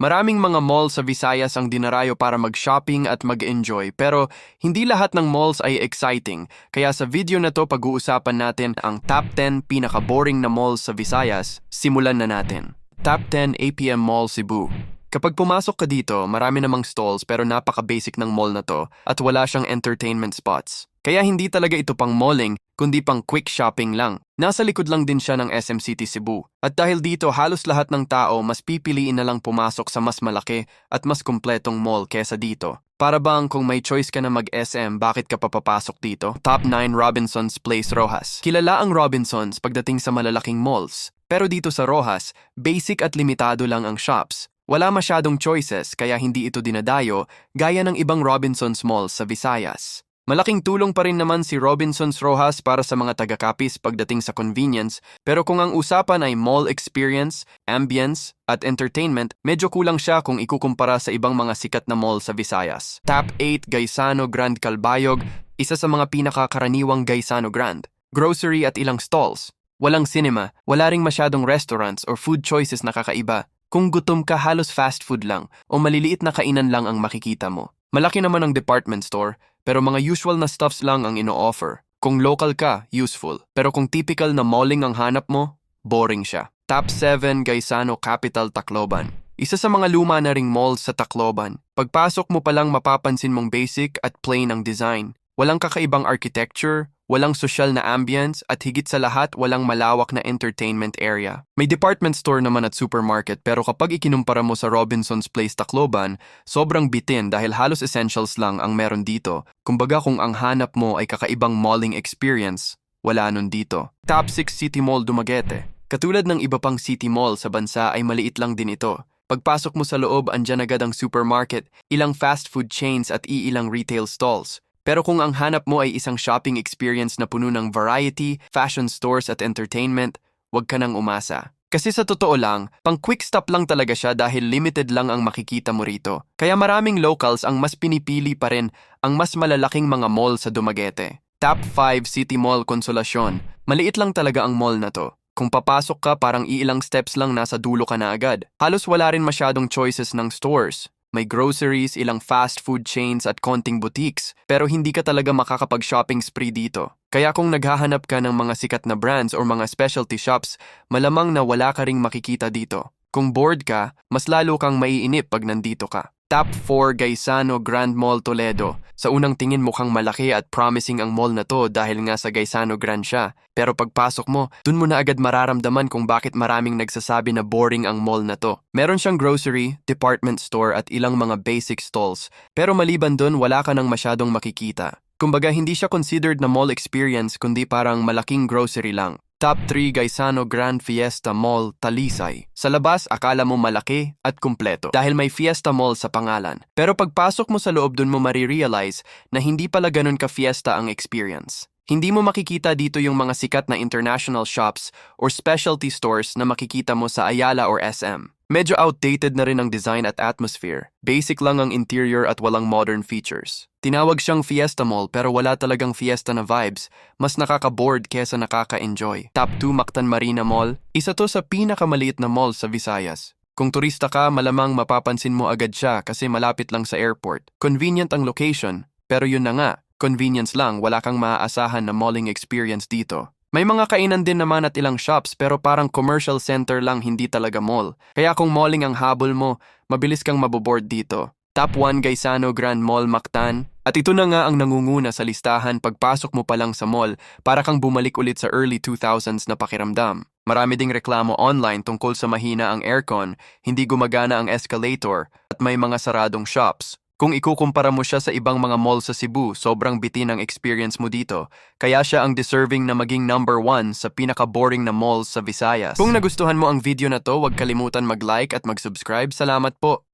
Maraming mga mall sa Visayas ang dinarayo para mag-shopping at mag-enjoy pero hindi lahat ng malls ay exciting. Kaya sa video na to pag-uusapan natin ang top 10 pinaka-boring na malls sa Visayas. Simulan na natin. Top 10 APM Mall Cebu. Kapag pumasok ka dito, marami namang stalls pero napaka-basic ng mall na to at wala siyang entertainment spots. Kaya hindi talaga ito pang malling, kundi pang quick shopping lang. Nasa likod lang din siya ng SM City Cebu. At dahil dito halos lahat ng tao mas pipiliin na lang pumasok sa mas malaki at mas kumpletong mall kesa dito. Para bang kung may choice ka na mag-SM, bakit ka papapasok dito? Top 9 Robinson's Place Rojas. Kilala ang Robinsons pagdating sa malalaking malls. Pero dito sa Rojas, basic at limitado lang ang shops. Wala masyadong choices kaya hindi ito dinadayo gaya ng ibang Robinsons Malls sa Visayas. Malaking tulong pa rin naman si Robinsons Rojas para sa mga taga-kapis pagdating sa convenience, pero kung ang usapan ay mall experience, ambience, at entertainment, medyo kulang siya kung ikukumpara sa ibang mga sikat na mall sa Visayas. Top 8 Gaisano Grand Calbayog, isa sa mga pinakakaraniwang Gaisano Grand. Grocery at ilang stalls. Walang cinema, wala ring masyadong restaurants or food choices na kakaiba. Kung gutom ka halos fast food lang o maliliit na kainan lang ang makikita mo. Malaki naman ang department store, pero mga usual na stuffs lang ang ino-offer. Kung local ka, useful. Pero kung typical na malling ang hanap mo, boring siya. Top 7 Gaisano Capital Tacloban. Isa sa mga luma na ring malls sa Tacloban. Pagpasok mo pa lang mapapansin mong basic at plain ang design. Walang kakaibang architecture, walang social na ambience, at higit sa lahat walang malawak na entertainment area. May department store naman at supermarket pero kapag ikinumpara mo sa Robinson's Place Tacloban, sobrang bitin dahil halos essentials lang ang meron dito. Kumbaga kung ang hanap mo ay kakaibang malling experience, wala nun dito. Top 6 City Mall Dumaguete. Katulad ng iba pang city mall sa bansa ay maliit lang din ito. Pagpasok mo sa loob, andyan agad ang supermarket, ilang fast food chains at iilang retail stalls. Pero kung ang hanap mo ay isang shopping experience na puno ng variety, fashion stores at entertainment, huwag ka nang umasa. Kasi sa totoo lang, pang quick stop lang talaga siya dahil limited lang ang makikita mo rito. Kaya maraming locals ang mas pinipili pa rin ang mas malalaking mga mall sa Dumaguete. Top 5 City Mall Consolacion. Maliit lang talaga ang mall na to. Kung papasok ka parang iilang steps lang nasa dulo ka na agad. Halos wala rin masyadong choices ng stores. May groceries, ilang fast food chains at konting boutiques, pero hindi ka talaga makakapag-shopping spree dito. Kaya kung naghahanap ka ng mga sikat na brands or mga specialty shops, malamang na wala ka ring makikita dito. Kung bored ka, mas lalo kang maiinip pag nandito ka. Top 4 Gaisano Grand Mall Toledo. Sa unang tingin mukhang malaki at promising ang mall na to dahil nga sa Gaisano Grand siya. Pero pagpasok mo, dun mo na agad mararamdaman kung bakit maraming nagsasabi na boring ang mall na to. Meron siyang grocery, department store at ilang mga basic stalls. Pero maliban dun, wala ka nang masyadong makikita. Kumbaga hindi siya considered na mall experience kundi parang malaking grocery lang. Top 3 Gaisano Grand Fiesta Mall, Talisay. Sa labas, akala mo malaki at kumpleto dahil may Fiesta Mall sa pangalan. Pero pagpasok mo sa loob dun mo marirealize na hindi pala ganun ka-fiesta ang experience. Hindi mo makikita dito yung mga sikat na international shops or specialty stores na makikita mo sa Ayala or SM. Medyo outdated na rin ang design at atmosphere. Basic lang ang interior at walang modern features. Tinawag siyang Fiesta Mall pero wala talagang fiesta na vibes. Mas nakaka-bored kesa nakaka-enjoy. Top 2 Mactan Marina Mall. Isa to sa pinakamaliit na mall sa Visayas. Kung turista ka, malamang mapapansin mo agad siya kasi malapit lang sa airport. Convenient ang location, pero yun na nga, convenience lang, wala kang maaasahan na malling experience dito. May mga kainan din naman at ilang shops pero parang commercial center lang hindi talaga mall. Kaya kung malling ang habol mo, mabilis kang maboboard dito. Top 1 Gaisano Grand Mall Mactan. At ito na nga ang nangunguna sa listahan pagpasok mo pa lang sa mall para kang bumalik ulit sa early 2000s na pakiramdam. Marami ding reklamo online tungkol sa mahina ang aircon, hindi gumagana ang escalator, at may mga saradong shops. Kung ikukumpara mo siya sa ibang mga mall sa Cebu, sobrang bitin ang experience mo dito. Kaya siya ang deserving na maging number one sa pinaka-boring na malls sa Visayas. Kung nagustuhan mo ang video na to, huwag kalimutan mag-like at mag-subscribe. Salamat po!